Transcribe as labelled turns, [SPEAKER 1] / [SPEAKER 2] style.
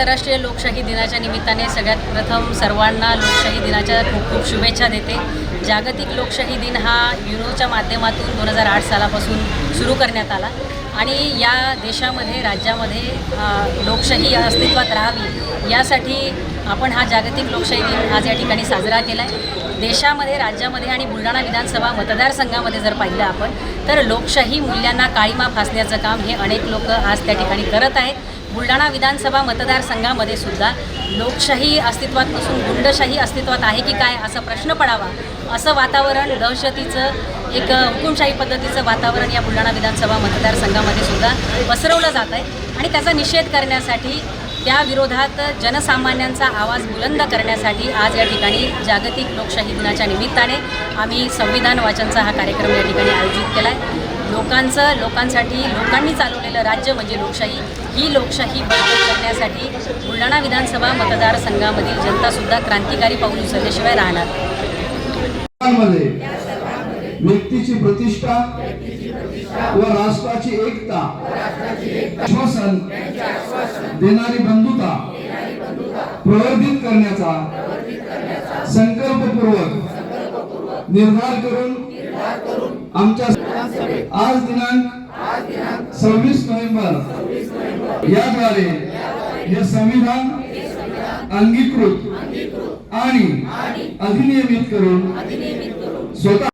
[SPEAKER 1] आंतरराष्ट्रीय लोकशाही दिनाच्या निमित्ताने सगळ्यात प्रथम सर्वांना लोकशाही दिनाच्या खूप खूप शुभेच्छा देते. जागतिक लोकशाही दिन हा युनोच्या माध्यमातून दोन हजार आठ सालापासून सुरू करण्यात आला आणि या देशामध्ये राज्यामध्ये लोकशाही अस्तित्वात राहावी यासाठी आपण हा जागतिक लोकशाही दिन आज या ठिकाणी साजरा केला आहे देशामध्ये राज्यामध्ये आणि बुलढाणा विधानसभा मतदारसंघामध्ये जर पाहिलं आपण तर लोकशाही मूल्यांना काळीमा फासण्याचं काम हे अनेक लोक आज त्या ठिकाणी करत आहेत. बुलढाणा विधानसभा मतदारसंघामध्ये सुद्धा लोकशाही अस्तित्वात नसून गुंडशाही अस्तित्वात आहे की काय असा प्रश्न पडावा असं वातावरण दहशतीचं एक हुकुमशाही पद्धतीचं वातावरण या बुलढाणा विधानसभा मतदारसंघामध्ये सुद्धा पसरवलं जात आहे. आणि त्याचा निषेध करण्यासाठी त्या विरोधात जनसामान्यांचा आवाज बुलंद करण्यासाठी आज या ठिकाणी जागतिक लोकशाही दिनाच्या निमित्ताने आम्ही संविधान वाचनचा हा कार्यक्रम या ठिकाणी आयोजित केला आहे लोकांचं लोकांसाठी लोकांनी चालवलेलं राज्य म्हणजे लोकशाही. ही लोकशाही बळकट करण्यासाठी बुलढाणा विधानसभा मतदारसंघामधील जनतासुद्धा क्रांतिकारी पाऊल उचलल्याशिवाय राहणार.
[SPEAKER 2] व्यक्तीची प्रतिष्ठा व राष्ट्राची एकता आश्वासन देणारी बंधुता प्रवर्धित करण्याचा संकल्पपूर्वक निर्धार करून आमच्या आज दिनांक सव्वीस नोव्हेंबर. याद्वारे हे संविधान अंगीकृत आणि अधिनियमित करून स्वतः